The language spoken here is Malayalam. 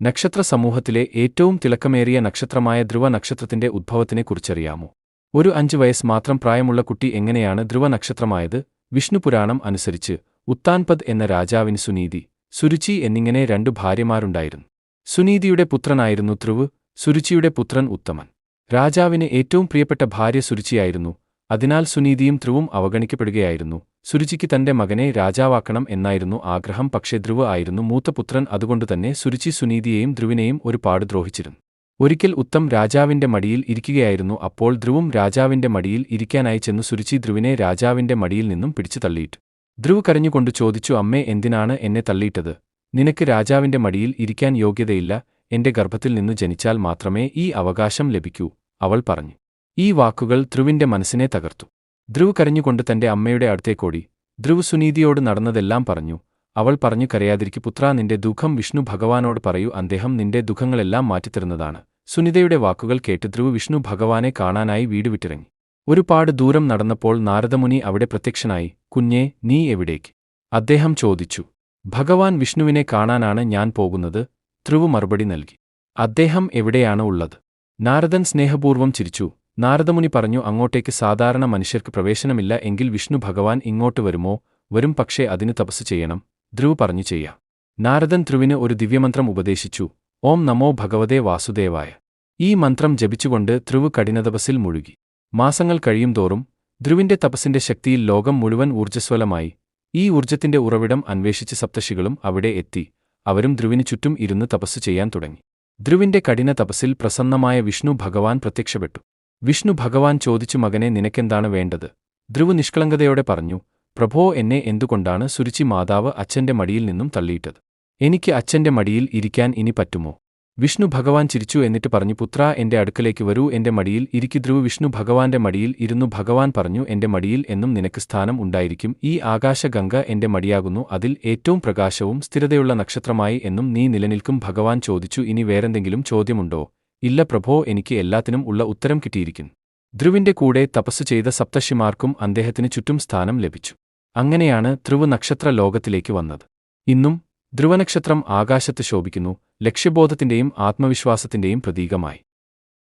നക്ഷത്ര സമൂഹത്തിലെ ഏറ്റവും തിളക്കമേറിയ നക്ഷത്രമായ ധ്രുവ നക്ഷത്രത്തിന്റെ ഉദ്ഭവത്തിനെക്കുറിച്ചറിയാമോ ഒരു അഞ്ച് വയസ്സ് മാത്രം പ്രായമുള്ള കുട്ടി എങ്ങനെയാണ് ധ്രുവ നക്ഷത്രമായത് വിഷ്ണുപുരാണം അനുസരിച്ച് ഉത്താൻപദ് എന്ന രാജാവിന് സുനീതി സുരുചി എന്നിങ്ങനെ രണ്ടു ഭാര്യമാരുണ്ടായിരുന്നു. സുനീതിയുടെ പുത്രനായിരുന്നു ധ്രുവ് സുരുചിയുടെ പുത്രൻ ഉത്തമൻ. രാജാവിന് ഏറ്റവും പ്രിയപ്പെട്ട ഭാര്യ സുരുചിയായിരുന്നു അതിനാൽ സുനീതിയും ധ്രുവും അവഗണിക്കപ്പെടുകയായിരുന്നു. സുരുചിക്ക് തന്റെ മകനെ രാജാവാക്കണം എന്നായിരുന്നു ആഗ്രഹം. പക്ഷേ ധ്രുവ് ആയിരുന്നു മൂത്തപുത്രൻ അതുകൊണ്ടുതന്നെ സുരുചി സുനീതിയെയും ധ്രുവിനെയും ഒരുപാട് ദ്രോഹിച്ചിരുന്നു. ഒരിക്കൽ ഉത്തം രാജാവിന്റെ മടിയിൽ ഇരിക്കുകയായിരുന്നു. അപ്പോൾ ധ്രുവും രാജാവിന്റെ മടിയിൽ ഇരിക്കാനായി ചെന്നു സുരുചി ധ്രുവിനെ രാജാവിന്റെ മടിയിൽ നിന്നും പിടിച്ചു തള്ളിയിട്ടു. ധ്രുവ് കരഞ്ഞുകൊണ്ട് ചോദിച്ചു അമ്മേ എന്തിനാണ് എന്നെ തള്ളിയിട്ടത്? നിനക്ക് രാജാവിന്റെ മടിയിൽ ഇരിക്കാൻ യോഗ്യതയില്ല. എന്റെ ഗർഭത്തിൽ നിന്ന് ജനിച്ചാൽ മാത്രമേ ഈ അവകാശം ലഭിക്കൂ. അവൾ പറഞ്ഞു. ഈ വാക്കുകൾ ധ്രുവിന്റെ മനസ്സിനെ തകർത്തു. ധ്രുവ് കരഞ്ഞുകൊണ്ട് തന്റെ അമ്മയുടെ അടുത്തേക്കോടി ധ്രുവ് സുനീതിയോട് നടന്നതെല്ലാം പറഞ്ഞു. അവൾ പറഞ്ഞു കരയാതിരിക്കു പുത്രാ നിന്റെ ദുഃഖം വിഷ്ണു ഭഗവാനോട് പറയൂ. അദ്ദേഹം നിന്റെ ദുഃഖങ്ങളെല്ലാം മാറ്റിത്തരുന്നതാണ്. സുനിതയുടെ വാക്കുകൾ കേട്ട് ധ്രുവ് വിഷ്ണു ഭഗവാനെ കാണാനായി വീട് വിട്ടിറങ്ങി. ഒരുപാട് ദൂരം നടന്നപ്പോൾ നാരദമുനി അവിടെ പ്രത്യക്ഷനായി കുഞ്ഞേ നീ എവിടേക്ക്? അദ്ദേഹം ചോദിച്ചു. ഭഗവാൻ വിഷ്ണുവിനെ കാണാനാണ് ഞാൻ പോകുന്നത് ധ്രുവ് മറുപടി നൽകി. അദ്ദേഹം എവിടെയാണ് ഉള്ളത്? നാരദൻ സ്നേഹപൂർവം ചിരിച്ചു. നാരദമുനി പറഞ്ഞു അങ്ങോട്ടേക്ക് സാധാരണ മനുഷ്യർക്ക് പ്രവേശനമില്ല എങ്കിൽ വിഷ്ണു ഭഗവാൻ ഇങ്ങോട്ട് വരുമോ? വരും പക്ഷേ അതിന് തപസ് ചെയ്യണം. ധ്രുവ് പറഞ്ഞു ചെയ്യാം. നാരദൻ ധ്രുവിന് ഒരു ദിവ്യമന്ത്രം ഉപദേശിച്ചു ഓം നമോ ഭഗവതേ വാസുദേവായ. ഈ മന്ത്രം ജപിച്ചുകൊണ്ട് ധ്രുവ് കഠിനതപസ്സിൽ മുഴുകി. മാസങ്ങൾ കഴിയും തോറും ധ്രുവിന്റെ തപസ്സിന്റെ ശക്തിയിൽ ലോകം മുഴുവൻ ഊർജസ്വലമായി. ഈ ഊർജത്തിന്റെ ഉറവിടം അന്വേഷിച്ച് സപ്തഷികളും അവിടെ എത്തി. അവരും ധ്രുവിന് ചുറ്റും ഇരുന്ന് തപസ് ചെയ്യാൻ തുടങ്ങി. ധ്രുവിന്റെ കഠിന തപസ്സിൽ പ്രസന്നമായ വിഷ്ണു ഭഗവാൻ പ്രത്യക്ഷപ്പെട്ടു. വിഷ്ണു ഭഗവാൻ ചോദിച്ചു മകനെ നിനക്കെന്താണ് വേണ്ടത്? ധ്രുവ് നിഷ്കളങ്കതയോടെ പറഞ്ഞു പ്രഭോ എന്നെ എന്തുകൊണ്ടാണ് സുരുചി മാതാവ് അച്ഛന്റെ മടിയിൽ നിന്നും തള്ളിയിട്ടത്? എനിക്ക് അച്ഛന്റെ മടിയിൽ ഇരിക്കാൻ ഇനി പറ്റുമോ? വിഷ്ണു ഭഗവാൻ ചിരിച്ചു എന്നിട്ട് പറഞ്ഞു പുത്ര എന്റെ അടുക്കലേക്ക് വരൂ എന്റെ മടിയിൽ ഇരിക്കു. ധ്രുവ് വിഷ്ണു ഭഗവാന്റെ മടിയിൽ ഇരുന്നു ഭഗവാൻ പറഞ്ഞു എന്റെ മടിയിൽ എന്നും നിനക്ക് സ്ഥാനം ഉണ്ടായിരിക്കും. ഈ ആകാശഗംഗ എന്റെ മടിയാകുന്നു. അതിൽ ഏറ്റവും പ്രകാശവും സ്ഥിരതയുള്ള നക്ഷത്രമായി എന്നും നീ നിലനിൽക്കും. ഭഗവാൻ ചോദിച്ചു ഇനി വേറെന്തെങ്കിലും ചോദ്യമുണ്ടോ? ഇല്ല പ്രഭോ എനിക്ക് എല്ലാത്തിനും ഉള്ള ഉത്തരം കിട്ടിയിരിക്കുന്നു ധ്രുവിന്റെ കൂടെ തപസ്സു ചെയ്ത സപ്തഷിമാർക്കും അദ്ദേഹത്തിന് ചുറ്റും സ്ഥാനം ലഭിച്ചു. അങ്ങനെയാണ് ധ്രുവ് നക്ഷത്ര ലോകത്തിലേക്ക് വന്നത്. ഇന്നും ധ്രുവനക്ഷത്രം ആകാശത്ത് ശോഭിക്കുന്നു ലക്ഷ്യബോധത്തിന്റെയും ആത്മവിശ്വാസത്തിന്റെയും പ്രതീകമായി.